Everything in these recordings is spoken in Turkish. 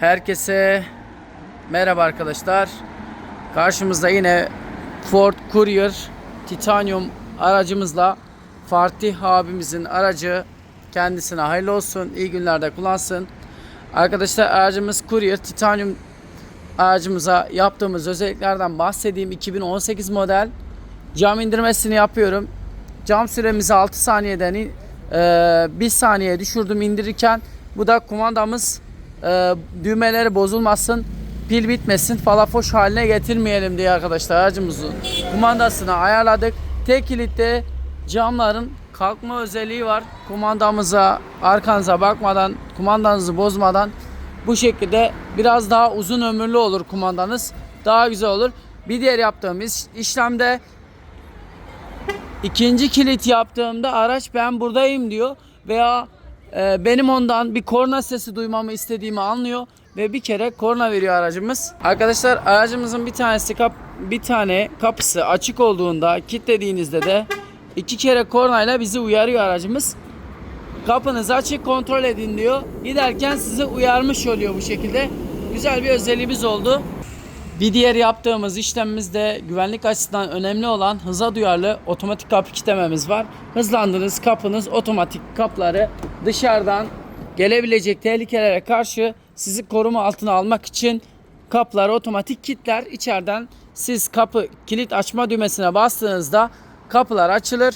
Herkese merhaba arkadaşlar. Karşımızda yine Ford Courier Titanium aracımızla Fatih abimizin aracı kendisine hayırlı olsun. iyi günlerde kullansın. Arkadaşlar aracımız Courier Titanium aracımıza yaptığımız özelliklerden bahsedeyim. 2018 model cam indirmesini yapıyorum. Cam süremizi 6 saniyeden e, 1 saniyeye düşürdüm indirirken bu da kumandamız e, düğmeleri bozulmasın pil bitmesin falafoş haline getirmeyelim diye arkadaşlar aracımızın kumandasını ayarladık. Tek kilitte camların kalkma özelliği var. Kumandamıza arkanıza bakmadan kumandanızı bozmadan bu şekilde biraz daha uzun ömürlü olur kumandanız. Daha güzel olur. Bir diğer yaptığımız işlemde İkinci kilit yaptığımda araç ben buradayım diyor veya e, benim ondan bir korna sesi duymamı istediğimi anlıyor ve bir kere korna veriyor aracımız. Arkadaşlar aracımızın bir tanesi kap bir tane kapısı açık olduğunda kilitlediğinizde de iki kere kornayla bizi uyarıyor aracımız. Kapınızı açık kontrol edin diyor. Giderken sizi uyarmış oluyor bu şekilde. Güzel bir özelliğimiz oldu. Bir diğer yaptığımız işlemimizde güvenlik açısından önemli olan hıza duyarlı otomatik kapı kitlememiz var. Hızlandığınız kapınız otomatik kapları dışarıdan gelebilecek tehlikelere karşı sizi koruma altına almak için kapları otomatik kilitler. İçeriden siz kapı kilit açma düğmesine bastığınızda kapılar açılır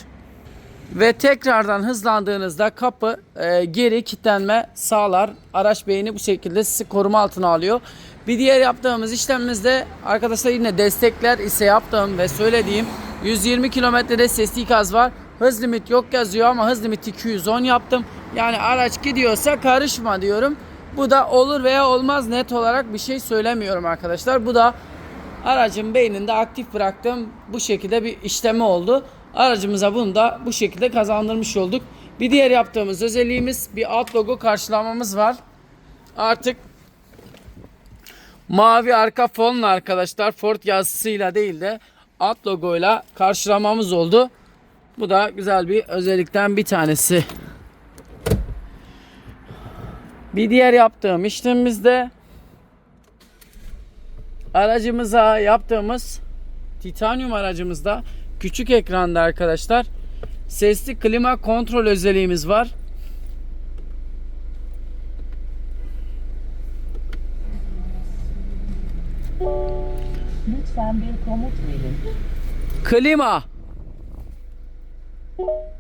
ve tekrardan hızlandığınızda kapı e, geri kilitlenme sağlar. Araç beyni bu şekilde sizi koruma altına alıyor. Bir diğer yaptığımız işlemimizde arkadaşlar yine destekler ise yaptığım ve söylediğim 120 kilometrede sesli ikaz var. Hız limit yok yazıyor ama hız limiti 210 yaptım. Yani araç gidiyorsa karışma diyorum. Bu da olur veya olmaz net olarak bir şey söylemiyorum arkadaşlar. Bu da aracın beyninde aktif bıraktığım bu şekilde bir işlemi oldu. Aracımıza bunu da bu şekilde kazandırmış olduk. Bir diğer yaptığımız özelliğimiz bir alt logo karşılamamız var. Artık mavi arka fonla arkadaşlar Ford yazısıyla değil de alt logoyla karşılamamız oldu. Bu da güzel bir özellikten bir tanesi. Bir diğer yaptığım işlemimizde aracımıza yaptığımız titanyum aracımızda küçük ekranda arkadaşlar sesli klima kontrol özelliğimiz var. Lütfen bir komut verin. Klima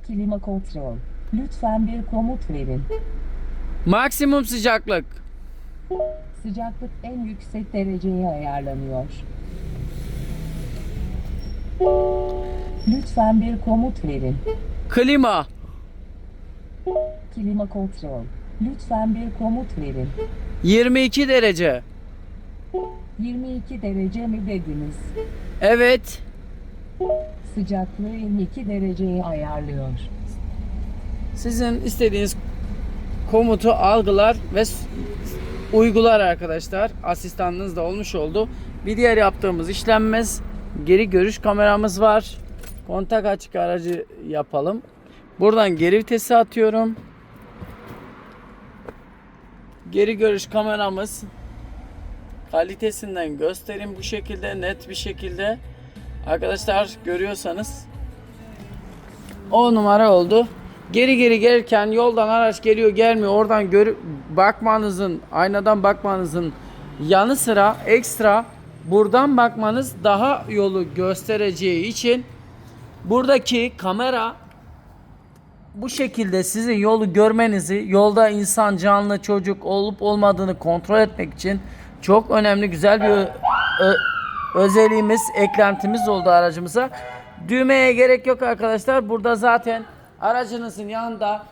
Klima kontrol. Lütfen bir komut verin. maksimum sıcaklık Sıcaklık en yüksek dereceye ayarlanıyor. Lütfen bir komut verin. klima Klima kontrol. Lütfen bir komut verin. 22 derece 22 derece mi dediniz? evet Sıcaklığı 22 dereceye ayarlıyor. sizin istediğiniz komutu algılar ve uygular arkadaşlar. Asistanınız da olmuş oldu. Bir diğer yaptığımız işlemimiz geri görüş kameramız var. Kontak açık aracı yapalım. Buradan geri vitesi atıyorum. Geri görüş kameramız kalitesinden göstereyim bu şekilde net bir şekilde. Arkadaşlar görüyorsanız 10 numara oldu. Geri geri gelirken yoldan araç geliyor gelmiyor oradan görüp bakmanızın aynadan bakmanızın yanı sıra ekstra buradan bakmanız daha yolu göstereceği için buradaki kamera bu şekilde sizin yolu görmenizi, yolda insan, canlı, çocuk olup olmadığını kontrol etmek için çok önemli güzel bir özelliğimiz, eklentimiz oldu aracımıza. Düğmeye gerek yok arkadaşlar. Burada zaten aracınızın yanında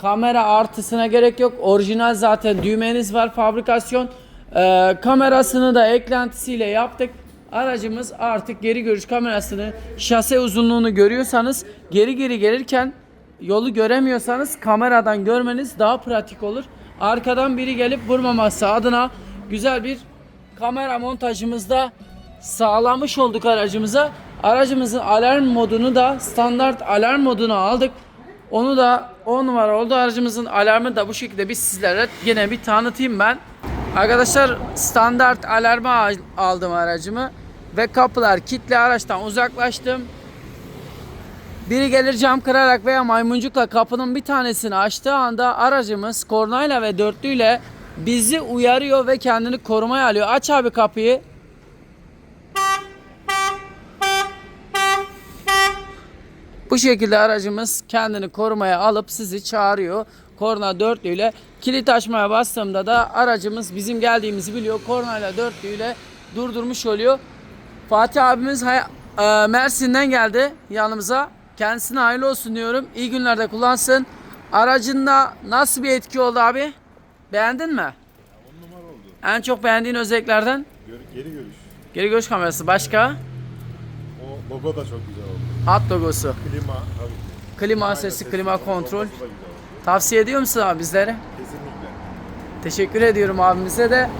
kamera artısına gerek yok. Orijinal zaten düğmeniz var fabrikasyon. Ee, kamerasını da eklentisiyle yaptık. Aracımız artık geri görüş kamerasını, şase uzunluğunu görüyorsanız geri geri gelirken yolu göremiyorsanız kameradan görmeniz daha pratik olur. Arkadan biri gelip vurmaması adına güzel bir kamera montajımızda sağlamış olduk aracımıza. Aracımızın alarm modunu da standart alarm moduna aldık. Onu da 10 numara oldu. Aracımızın alarmı da bu şekilde biz sizlere yine bir tanıtayım ben. Arkadaşlar standart alarma al- aldım aracımı ve kapılar kilitli araçtan uzaklaştım. Biri gelir cam kırarak veya maymuncukla kapının bir tanesini açtığı anda aracımız kornayla ve dörtlüyle bizi uyarıyor ve kendini korumaya alıyor. Aç abi kapıyı. Bu şekilde aracımız kendini korumaya alıp sizi çağırıyor. Korna dörtlüyle kilit açmaya bastığımda da aracımız bizim geldiğimizi biliyor. Kornayla dörtlüyle durdurmuş oluyor. Fatih abimiz e, Mersin'den geldi yanımıza. Kendisine hayırlı olsun diyorum. İyi günlerde kullansın. Aracında nasıl bir etki oldu abi? Beğendin mi? On numara oldu. En çok beğendiğin özelliklerden? Gör, geri görüş. Geri görüş kamerası. Başka? O logo da çok güzel oldu. At logosu. Klima tabii ki. Klima Ayna sesi, klima kontrol. Tavsiye ediyor musun abi bizlere? Kesinlikle. Teşekkür ediyorum abimize de.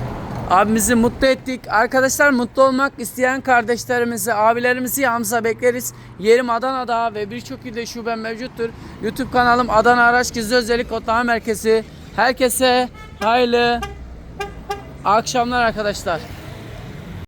Abimizi mutlu ettik. Arkadaşlar mutlu olmak isteyen kardeşlerimizi, abilerimizi yanımıza bekleriz. Yerim Adana'da ve birçok ilde şubem mevcuttur. YouTube kanalım Adana Araç Gizli Özellik Kodlama Merkezi. Herkese hayırlı akşamlar arkadaşlar.